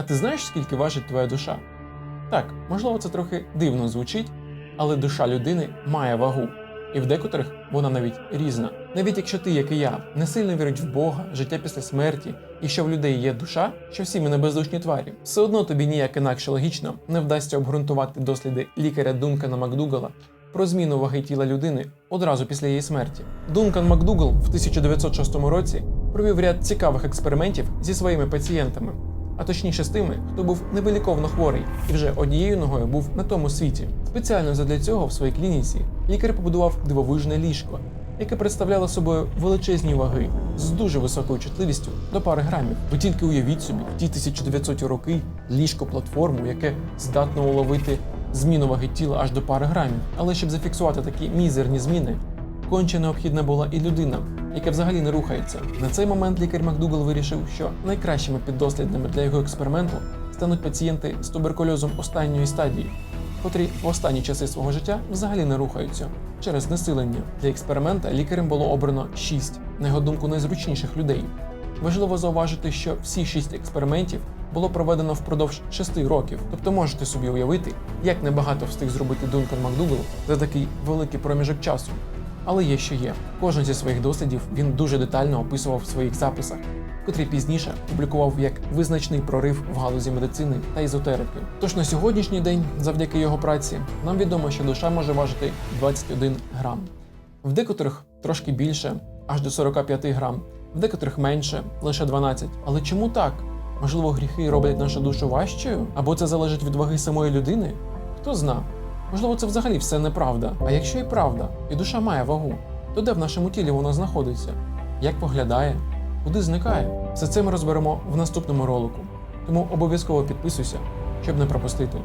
А ти знаєш, скільки важить твоя душа? Так, можливо, це трохи дивно звучить, але душа людини має вагу, і в декотрих вона навіть різна. Навіть якщо ти, як і я, не сильно вірить в Бога, життя після смерті, і що в людей є душа, що всі ми не бездушні тварі, все одно тобі ніяк інакше логічно не вдасться обґрунтувати досліди лікаря Дункана Макдугала про зміну ваги тіла людини одразу після її смерті. Дункан Макдугал в 1906 році провів ряд цікавих експериментів зі своїми пацієнтами, а точніше з тими, хто був невиліковно хворий і вже однією ногою був на тому світі. Спеціально задля цього в своїй клініці лікар побудував дивовижне ліжко, яке представляло собою величезні ваги з дуже високою чутливістю до пари грамів. Ви тільки уявіть собі, в ті 1900 роки ліжко платформу, яке здатно уловити зміну ваги тіла аж до пари грамів. Але щоб зафіксувати такі мізерні зміни, конче необхідна була і людина, яка взагалі не рухається. На цей момент лікар Макдугал вирішив, що найкращими піддослідними для його експерименту стануть пацієнти з туберкульозом останньої стадії, котрі в останні часи свого життя взагалі не рухаються через знесилення. Для експеримента лікарем було обрано шість, на його думку, найзручніших людей. Важливо зауважити, що всі шість експериментів було проведено впродовж шести років. Тобто можете собі уявити, як небагато встиг зробити Дункан Макдугал за такий великий проміжок часу. Але є що є. Кожен зі своїх дослідів він дуже детально описував в своїх записах, котрі пізніше публікував як визначний прорив в галузі медицини та езотерики. Тож на сьогоднішній день, завдяки його праці, нам відомо, що душа може важити 21 грам. В декотрих трошки більше, аж до 45 грам, в декотрих менше, лише 12. Але чому так? Можливо, гріхи роблять нашу душу важчою? Або це залежить від ваги самої людини? Хто зна? Можливо, це взагалі все неправда. А якщо і правда, і душа має вагу, то де в нашому тілі вона знаходиться? Як поглядає? Куди зникає? Все це ми розберемо в наступному ролику. Тому обов'язково підписуйся, щоб не пропустити.